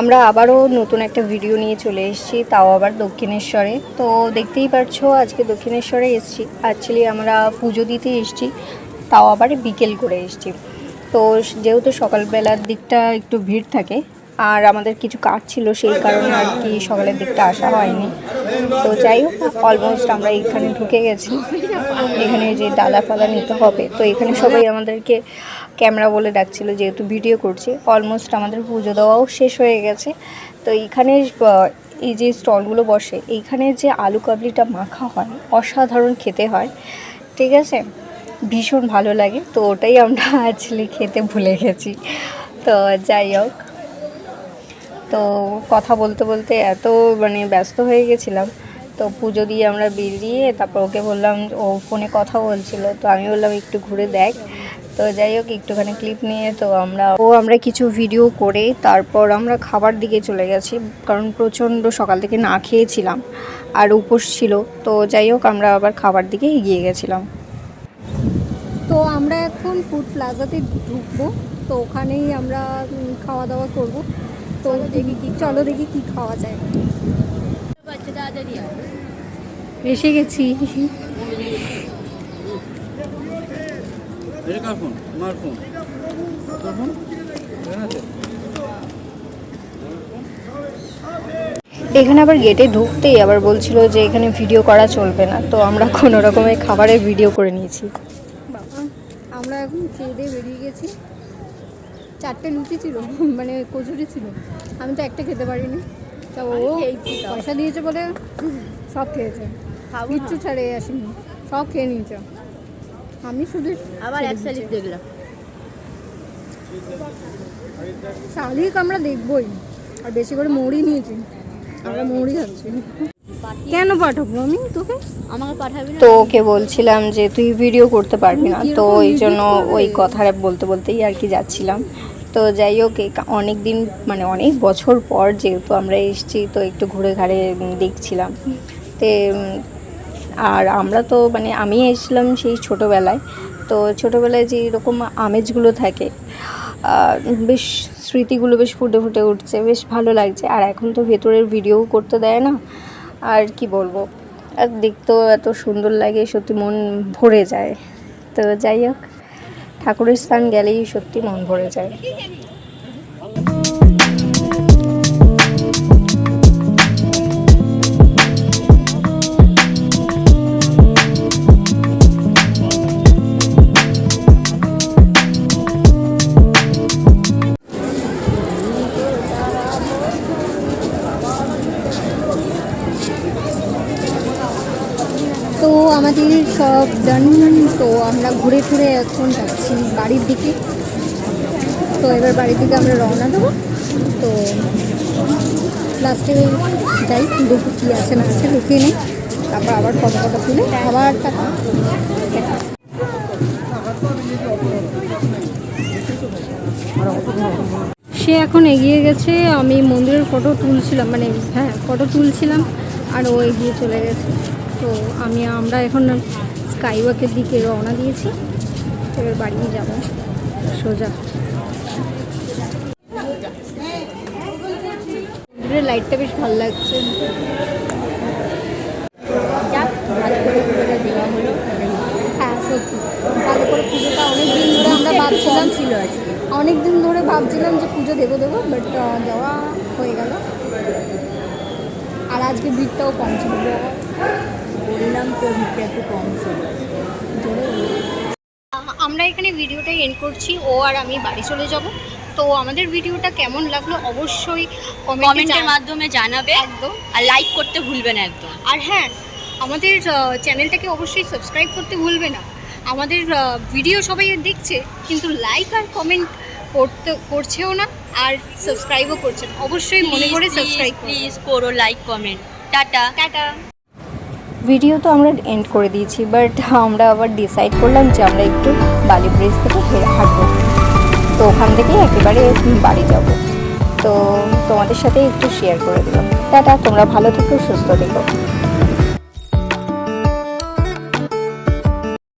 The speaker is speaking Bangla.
আমরা আবারও নতুন একটা ভিডিও নিয়ে চলে এসেছি, তাও আবার দক্ষিণেশ্বরে। তো দেখতেই পারছ, আজকে দক্ষিণেশ্বরে এসেছি। অ্যাকচুয়ালি আমরা পুজো দিতে এসেছি, তাও আবার বিকেল করে এসেছি। তো যেহেতু সকালবেলার দিকটা একটু ভিড় থাকে, আর আমাদের কিছু কাজ ছিল, সেই কারণে আর কি সকালের দিকটা আসা হয়নি। তো যাই হোক অলমোস্ট আমরা এখানে ঢুকে গেছি। এখানে যে ডালা ফালা নিতে হবে, তো এখানে সবাই আমাদেরকে ক্যামেরা বলে ডাকছিল যেহেতু ভিডিও করছি। অলমোস্ট আমাদের পুজো দেওয়াও শেষ হয়ে গেছে। তো এইখানে এই যে স্টলগুলো বসে, এইখানে যে আলু কাবলিটা মাখা হয়, অসাধারণ খেতে হয়, ঠিক আছে? ভীষণ ভালো লাগে। তো ওটাই আমরা অ্যাকচুয়ালি খেতে ভুলে গেছি। তো যাই হোক। তো কথা বলতে বলতে এত মানে ব্যস্ত হয়ে গেছিলাম। তো পুজো দিয়ে আমরা বেরিয়ে তারপর ওকে বললাম, ও ফোনে কথা বলছিল। তো আমি বললাম, একটু ঘুরে দেখ। তো যাই হোক একটুখানি ক্লিপ নিয়ে তো আমরা ও আমরা কিছু ভিডিও করে তারপর আমরা খাবার দিকে চলে গেছি কারণ প্রচণ্ড সকাল থেকে না খেয়েছিলাম আর উপোস ছিল। তো যাই হোক আমরা আবার খাবার দিকে এগিয়ে গেছিলাম। তো আমরা এখন ফুড প্লাজাতে ঢুকবো তো ওখানেই আমরা খাওয়া দাওয়া করব। তো দেখি কি চলো দেখি কি খাওয়া যায়। এসে গেছি। এটা কার ফোন? আমার ফোন? তোর ফোন? এখানে আবার গেটে ঢুকতেই আবার বলছিল যে এখানে ভিডিও করা চলবে না। তো আমরা কোনো রকমের খাবারের ভিডিও করে নিয়েছি। বাবা আমরা এখন খেয়ে দিয়ে বেরিয়ে গেছি। চারটে লুচি ছিল মানে কচুরি ছিল। আমি তো একটা খেতে পারিনি। তা ও পয়সা দিয়েছে বলে সব খেয়েছে। কিচ্ছু ছাড়ে আসেনি। সব খেয়ে নিয়েছে। আমি শুধু আবার এক শালিক দেখলাম। শালিক আমরা দেখবই আর বেশি করে মুড়ি নিয়েছি। আমরা মুড়ি খাচ্ছি। কেন পাঠাবো আমি তোকে? আমাকে পাঠাবি তো ওকে বলছিলাম যে তুই ভিডিও করতে পারবি না তো ওই জন্য ওই কথা বলতে বলতেই আর কি যাচ্ছিলাম। তো যাই হোক অনেক দিন মানে অনেক বছর পর যেহেতু আমরা এসেছি তো একটু ঘুরে ঘাড়ে দেখছিলাম। তে আর আমরা তো মানে আমি এসেছিলাম সেই ছোটোবেলায়। তো ছোটোবেলায় যে এরকম আমেজগুলো থাকে বেশ স্মৃতিগুলো বেশ ফুটে ফুটে উঠছে, বেশ ভালো লাগছে। আর এখন তো ভেতরের ভিডিও করতে দেয় না, আর কি বলব? আর দেখতেও এত সুন্দর লাগে, সত্যি মন ভরে যায়। তো যাই হোক, ঠাকুরের স্থান গেলেই সত্যি মন ভরে যায়। তো আমাদের সব ডান তো আমরা ঘুরে ঘুরে এখন যাচ্ছি বাড়ির দিকে। তো এবার বাড়ির দিকে আমরা রওনা দেবো। তো লাস্টে যাই, দেখি কী আছে, না আছে দেখে নিই। তারপর আবার ফটো ফটো তুলে আবার টাকা সে এখন এগিয়ে গেছে, আমি মন্দিরের ফটো তুলছিলাম মানে হ্যাঁ ফটো তুলছিলাম, আর ও এগিয়ে চলে গেছে। তো আমি, আমরা এখন স্কাই ওয়াকের দিকে রওনা দিয়েছি। এবার বাড়ি যাব। সোজা। লাইটটা বেশ ভালো লাগছে। দেওয়া হলো। হ্যাঁ সত্যি। ভালো করে পুজোটা অনেক দিন ধরে আমরা ভাবছিলাম ছিল অনেক দিন ধরে ভাবছিলাম যে পুজো দেবো দেবো বাট দেওয়া হয়ে গেল। আর আজকে ভিড়টাও কম ছিল বললাম তো ভিড়টা একটু কম ছিল। আমরা এখানে ভিডিওটাই এন্ড করছি। ও আর আমি বাড়ি চলে যাব। তো আমাদের ভিডিওটা কেমন লাগল অবশ্যই কমেন্টের মাধ্যমে জানাবে। একদম। আর লাইক করতে ভুলবে না একদম। আর হ্যাঁ আমাদের চ্যানেলটাকে অবশ্যই সাবস্ক্রাইব করতে ভুলবে না। আমাদের ভিডিও সবাই দেখছে কিন্তু লাইক আর কমেন্ট করতে করছেও না আর সাবস্ক্রাইবও করছে না। অবশ্যই মনে করে সাবস্ক্রাইব প্লিজ করো। Like comment tata. Tata. Video তো আমরা এন্ড করে দিয়েছি বাট আমরা আবার ডিসাইড করলাম যে আমরা একটু বালি ব্রিজ থেকে হাঁটবো। তো ওখান থেকেই একেবারে বাড়ি যাব। তো তোমাদের সাথে একটু শেয়ার করে দিলাম। টাটা, তোমরা ভালো থেকো, সুস্থ থেকো।